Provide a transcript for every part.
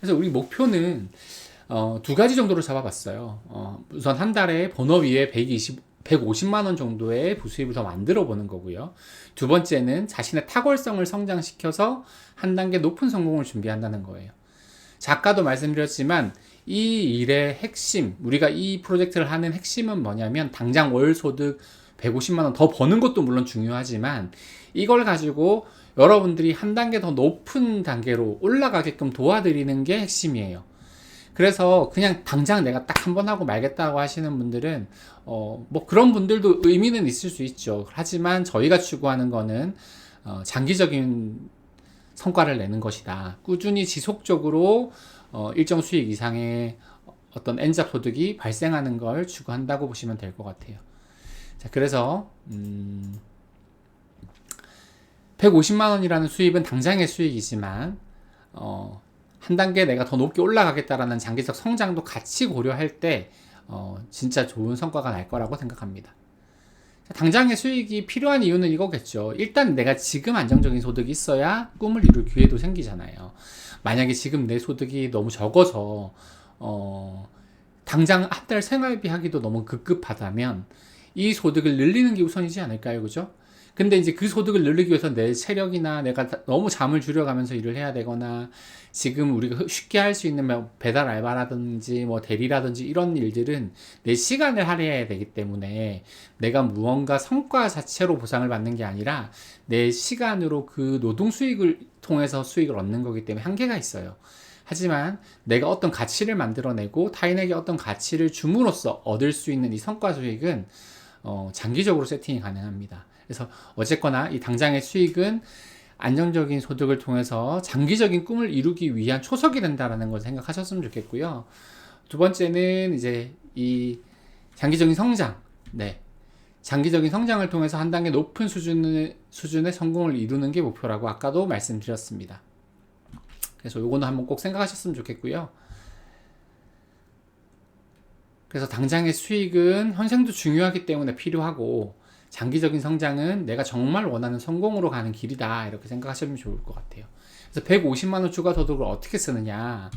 그래서 우리 목표는 어, 두 가지 정도로 잡아봤어요. 어, 우선 한 달에 본업위에 120, 150만 원 정도의 부수입을 더 만들어 보는 거고요. 두 번째는 자신의 탁월성을 성장시켜서 한 단계 높은 성공을 준비한다는 거예요. 작가도 말씀드렸지만 이 일의 핵심, 우리가 이 프로젝트를 하는 핵심은 뭐냐면 당장 월 소득 150만 원 더 버는 것도 물론 중요하지만 이걸 가지고 여러분들이 한 단계 더 높은 단계로 올라가게끔 도와드리는 게 핵심이에요. 그래서 그냥 당장 내가 딱 한 번 하고 말겠다고 하시는 분들은 어 뭐 그런 분들도 의미는 있을 수 있죠. 하지만 저희가 추구하는 거는 어 장기적인 성과를 내는 것이다. 꾸준히 지속적으로 어 일정 수익 이상의 어떤 엔잡 소득이 발생하는 걸 추구한다고 보시면 될 것 같아요. 자, 그래서 음 150만 원이라는 수입은 당장의 수익이지만 어, 한 단계 내가 더 높게 올라가겠다라는 장기적 성장도 같이 고려할 때 어, 진짜 좋은 성과가 날 거라고 생각합니다. 당장의 수익이 필요한 이유는 이거겠죠. 일단 내가 지금 안정적인 소득이 있어야 꿈을 이룰 기회도 생기잖아요. 만약에 지금 내 소득이 너무 적어서 어, 당장 한 달 생활비 하기도 너무 급급하다면 이 소득을 늘리는 게 우선이지 않을까요? 그죠? 근데 이제 그 소득을 늘리기 위해서 내 체력이나 내가 너무 잠을 줄여가면서 일을 해야 되거나 지금 우리가 쉽게 할 수 있는 뭐 배달 알바라든지 뭐 대리라든지 이런 일들은 내 시간을 할애해야 되기 때문에 내가 무언가 성과 자체로 보상을 받는 게 아니라 내 시간으로 그 노동 수익을 통해서 수익을 얻는 거기 때문에 한계가 있어요. 하지만 내가 어떤 가치를 만들어내고 타인에게 어떤 가치를 줌으로써 얻을 수 있는 이 성과 수익은 어, 장기적으로 세팅이 가능합니다. 그래서 어쨌거나 이 당장의 수익은 안정적인 소득을 통해서 장기적인 꿈을 이루기 위한 초석이 된다라는 걸 생각하셨으면 좋겠고요. 두 번째는 이제 이 장기적인 성장, 네. 장기적인 성장을 통해서 한 단계 높은 수준의, 수준의 성공을 이루는 게 목표라고 아까도 말씀드렸습니다. 그래서 요거는 한번 꼭 생각하셨으면 좋겠고요. 그래서 당장의 수익은 현생도 중요하기 때문에 필요하고 장기적인 성장은 내가 정말 원하는 성공으로 가는 길이다 이렇게 생각하시면 좋을 것 같아요. 그래서 150만 원 추가 소득을 어떻게 쓰느냐?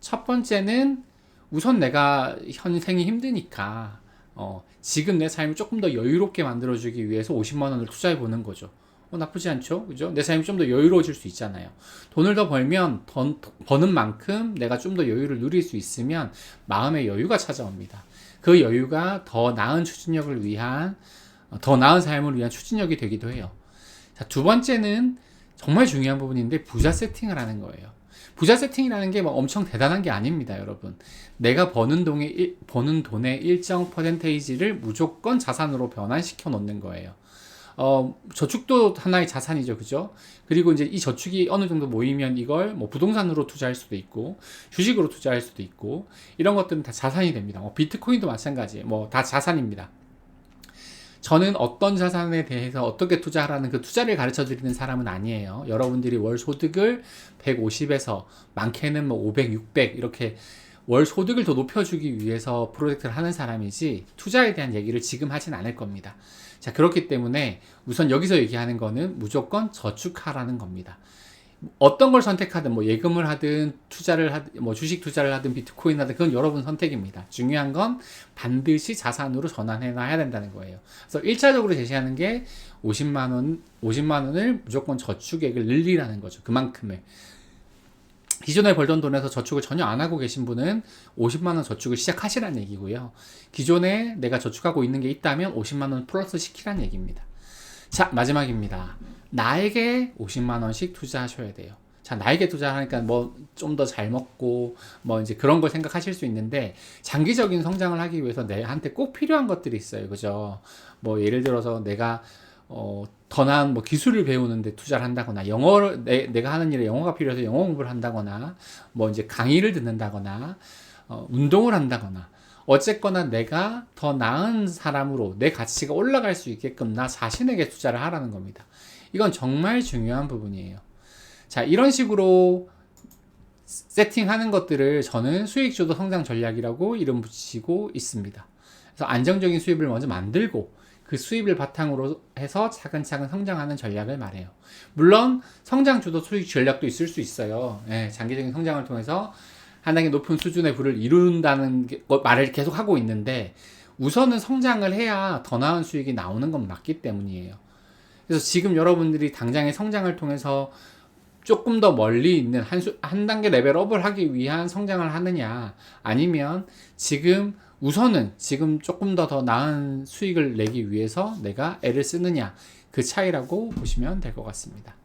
첫 번째는 우선 내가 현생이 힘드니까 어, 지금 내 삶을 조금 더 여유롭게 만들어주기 위해서 50만 원을 투자해 보는 거죠. 어, 나쁘지 않죠? 그죠? 내 삶이 좀 더 여유로워질 수 있잖아요. 돈을 더 벌면 더, 버는 만큼 내가 좀 더 여유를 누릴 수 있으면 마음의 여유가 찾아옵니다. 그 여유가 더 나은 추진력을 위한 더 나은 삶을 위한 추진력이 되기도 해요. 자, 두 번째는 정말 중요한 부분인데 부자 세팅을 하는 거예요. 부자 세팅이라는 게 뭐 엄청 대단한 게 아닙니다, 여러분. 내가 버는 돈의 버는 돈의 일정 퍼센테이지를 무조건 자산으로 변환시켜 놓는 거예요. 어, 저축도 하나의 자산이죠. 그죠? 그리고 이제 이 저축이 어느 정도 모이면 이걸 뭐 부동산으로 투자할 수도 있고, 주식으로 투자할 수도 있고, 이런 것들은 다 자산이 됩니다. 뭐 비트코인도 마찬가지예요. 뭐 다 자산입니다. 저는 어떤 자산에 대해서 어떻게 투자하라는 그 투자를 가르쳐 드리는 사람은 아니에요. 여러분들이 월 소득을 150에서 많게는 뭐 500, 600 이렇게 월 소득을 더 높여주기 위해서 프로젝트를 하는 사람이지 투자에 대한 얘기를 지금 하진 않을 겁니다. 자, 그렇기 때문에 우선 여기서 얘기하는 거는 무조건 저축하라는 겁니다. 어떤 걸 선택하든 뭐 예금을 하든 투자를 하든 뭐 주식 투자를 하든 비트코인 하든 그건 여러분 선택입니다. 중요한 건 반드시 자산으로 전환해 놔야 된다는 거예요. 그래서 1차적으로 제시하는 게 50만 원 50만 원을 무조건 저축액을 늘리라는 거죠. 그만큼을. 기존에 벌던 돈에서 저축을 전혀 안 하고 계신 분은 50만 원 저축을 시작하시라는 얘기고요. 기존에 내가 저축하고 있는 게 있다면 50만 원 플러스 시키라는 얘기입니다. 자, 마지막입니다. 나에게 50만 원씩 투자하셔야 돼요. 자, 나에게 투자하니까 뭐 좀 더 잘 먹고 뭐 이제 그런 걸 생각하실 수 있는데 장기적인 성장을 하기 위해서 내한테 꼭 필요한 것들이 있어요. 그죠? 뭐 예를 들어서 내가 어, 더 나은 뭐 기술을 배우는데 투자를 한다거나 영어를 내, 내가 하는 일에 영어가 필요해서 영어 공부를 한다거나 뭐 이제 강의를 듣는다거나 어, 운동을 한다거나 어쨌거나 내가 더 나은 사람으로 내 가치가 올라갈 수 있게끔 나 자신에게 투자를 하라는 겁니다. 이건 정말 중요한 부분이에요. 자, 이런 식으로 세팅하는 것들을 저는 수익주도 성장 전략이라고 이름 붙이고 있습니다. 그래서 안정적인 수입을 먼저 만들고 그 수입을 바탕으로 해서 차근차근 성장하는 전략을 말해요. 물론 성장 주도 수익 전략도 있을 수 있어요. 예, 장기적인 성장을 통해서 하나의 높은 수준의 부를 이룬다는 게- 어, 말을 계속 하고 있는데 우선은 성장을 해야 더 나은 수익이 나오는 건 맞기 때문이에요. 그래서 지금 여러분들이 당장의 성장을 통해서 조금 더 멀리 있는 한, 수, 한 단계 레벨업을 하기 위한 성장을 하느냐 아니면 지금 우선은 지금 조금 더 더 나은 수익을 내기 위해서 내가 애를 쓰느냐 그 차이라고 보시면 될 것 같습니다.